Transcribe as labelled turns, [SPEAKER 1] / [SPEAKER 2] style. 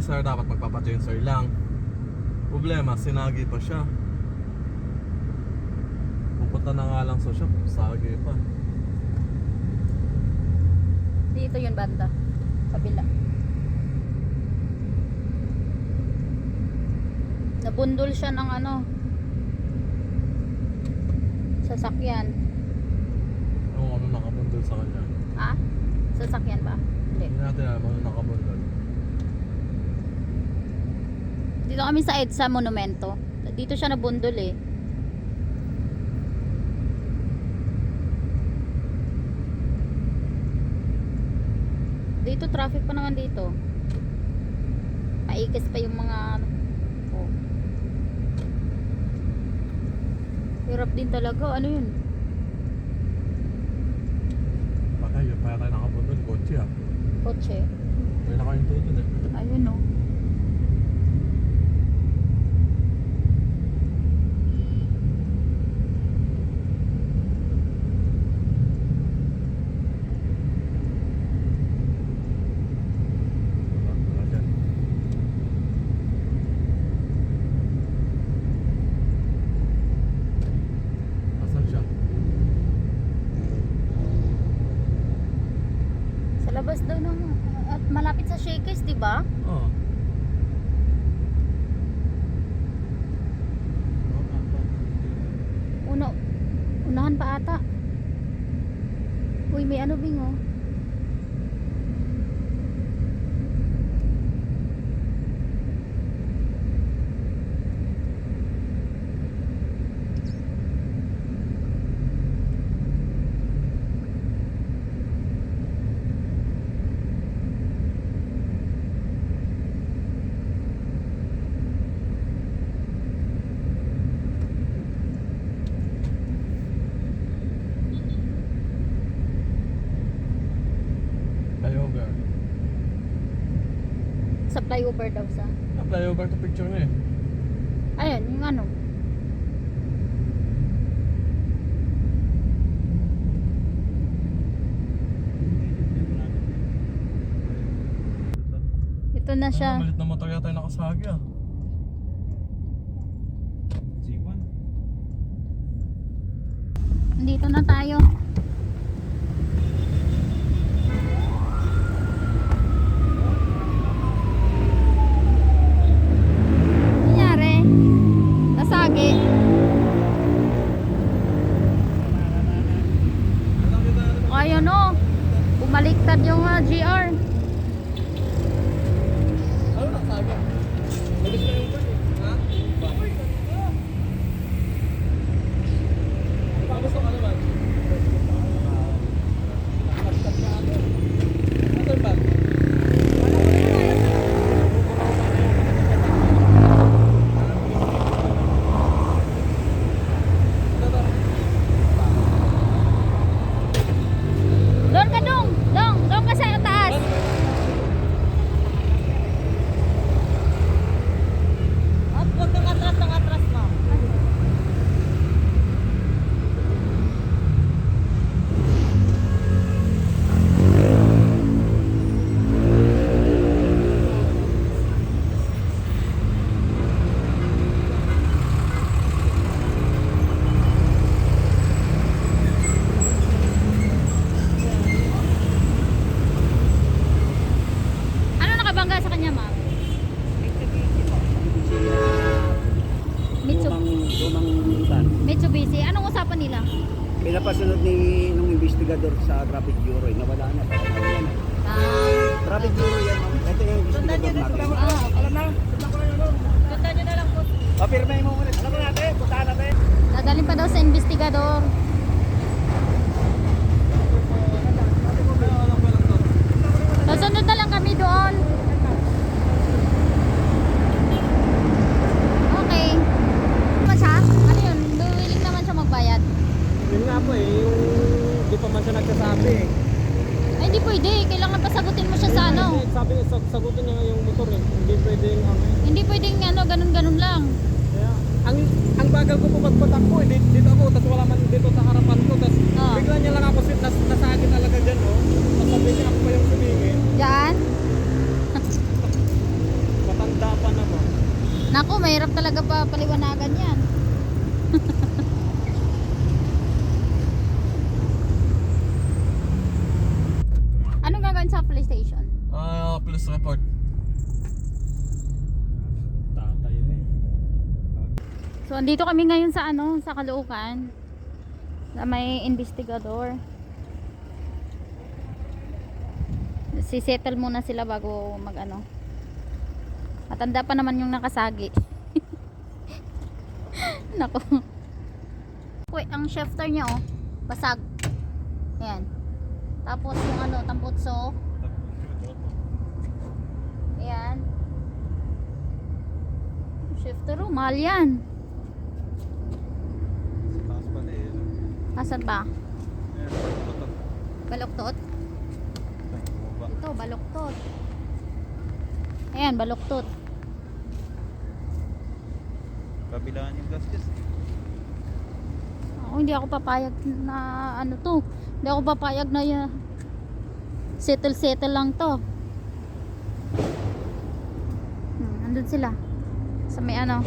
[SPEAKER 1] sir dapat magpapa-chainsaw lang. Problema, sinagi pa siya. Pupunta na nga lang sa shop, sagi pa.
[SPEAKER 2] Dito yun banda. Kabila. Nabundol siya ng ano. Sasakyan.
[SPEAKER 1] Yung ano nakabundol sa kanya.
[SPEAKER 2] Ha? Sasakyan ba? Hindi.
[SPEAKER 1] Hindi natin alam ano nakabundol.
[SPEAKER 2] Dito kami sa EDSA Monumento. Dito siya nabundol eh. Dito traffic pa naman dito. Paikis pa yung mga ano. Oh. Hirap din talaga. Ano yun?
[SPEAKER 1] Patay, yun pa tayo nakabundol. Kotse ah.
[SPEAKER 2] Kotse.
[SPEAKER 1] May nakayung tutod eh.
[SPEAKER 2] Ayun oh.
[SPEAKER 1] Wala, wala dyan. Asan siya?
[SPEAKER 2] Sa labas daw ng at malapit sa Shakers, di ba?
[SPEAKER 1] Oo.
[SPEAKER 2] Uno, unahan pa ata. Uy, may ano bing oh.
[SPEAKER 1] Flyover.
[SPEAKER 2] Sa flyover daw sa.
[SPEAKER 1] Ah, flyover to picture niya eh.
[SPEAKER 2] Ayun, yung ano. Ito na
[SPEAKER 1] Ay,
[SPEAKER 2] siya.
[SPEAKER 1] malit na motor yata yung nakasagi ah.
[SPEAKER 2] Dito na tayo. Bumaliktad yung ah, GR.
[SPEAKER 1] Ano nakasagi? Malis na yung bird eh. Ha? Kamusta ka naman? Asan ba?
[SPEAKER 2] Doon ka dong. Dong. Doon ka sa taas.
[SPEAKER 3] At huwag kang atras ng atras mo.
[SPEAKER 2] Ano nakabangga sa kanya, ma'am? Mitsu
[SPEAKER 4] Lumang, lumang van.
[SPEAKER 2] Mitsubishi. Anong usapan nila?
[SPEAKER 4] Pinapasunod ni nung investigador sa traffic bureau. eh. Nawala na. Nawala na.
[SPEAKER 2] Ah,
[SPEAKER 4] Traffic bureau yan. ma'am. Ito yung investigador natin.
[SPEAKER 2] ah okay.
[SPEAKER 3] Sundan nyo na lang po.
[SPEAKER 4] Papirmay mo muna. Alam mo natin. Puntahan natin.
[SPEAKER 2] Dadalhin pa daw sa investigador. Sasunod na lang kami doon. Okay. Ano siya? Ano yun? Willing naman siya magbayad.
[SPEAKER 1] Yun nga po eh, yung di pa man siya nagsasabi eh.
[SPEAKER 2] Ay, hindi pwede. Kailangan pasagutin mo siya sa ano.
[SPEAKER 1] Sabi niya, sag- sagutin niya yung motor eh. Hindi pwedeng ano eh.
[SPEAKER 2] Hindi pwedeng ano, ganun-ganun lang.
[SPEAKER 1] Kaya, ang ang bagal ko po magpatakbo eh. Dito, dito ako, tapos wala man dito sa harapan ko. Tapos
[SPEAKER 2] Ah.
[SPEAKER 1] bigla niya lang ako sit, nas, nasagi talaga dyan oh. Tapos sabi niya ako pa yung sumingin.
[SPEAKER 2] Diyan. Nako, mahirap talaga pa paliwanagan yan. So, andito kami ngayon sa ano, sa Caloocan. Na may investigador. Si-settle muna sila bago mag ano. Matanda pa naman yung nakasagi. Nako. Uy, ang shifter niya oh, basag. Ayan. Tapos yung ano, tamputso. Ayan. Shifter oh, mahal yan.
[SPEAKER 1] Taas pa na eh.
[SPEAKER 2] Asan ba? Baloktot? Ito, baloktot. Ayan, baloktot.
[SPEAKER 1] Kabilaan yung gasgas.
[SPEAKER 2] Ako, hindi ako papayag na ano to. Hindi ako papayag na ya- settle-settle lang to. Hmm, andun sila. Sa may ano,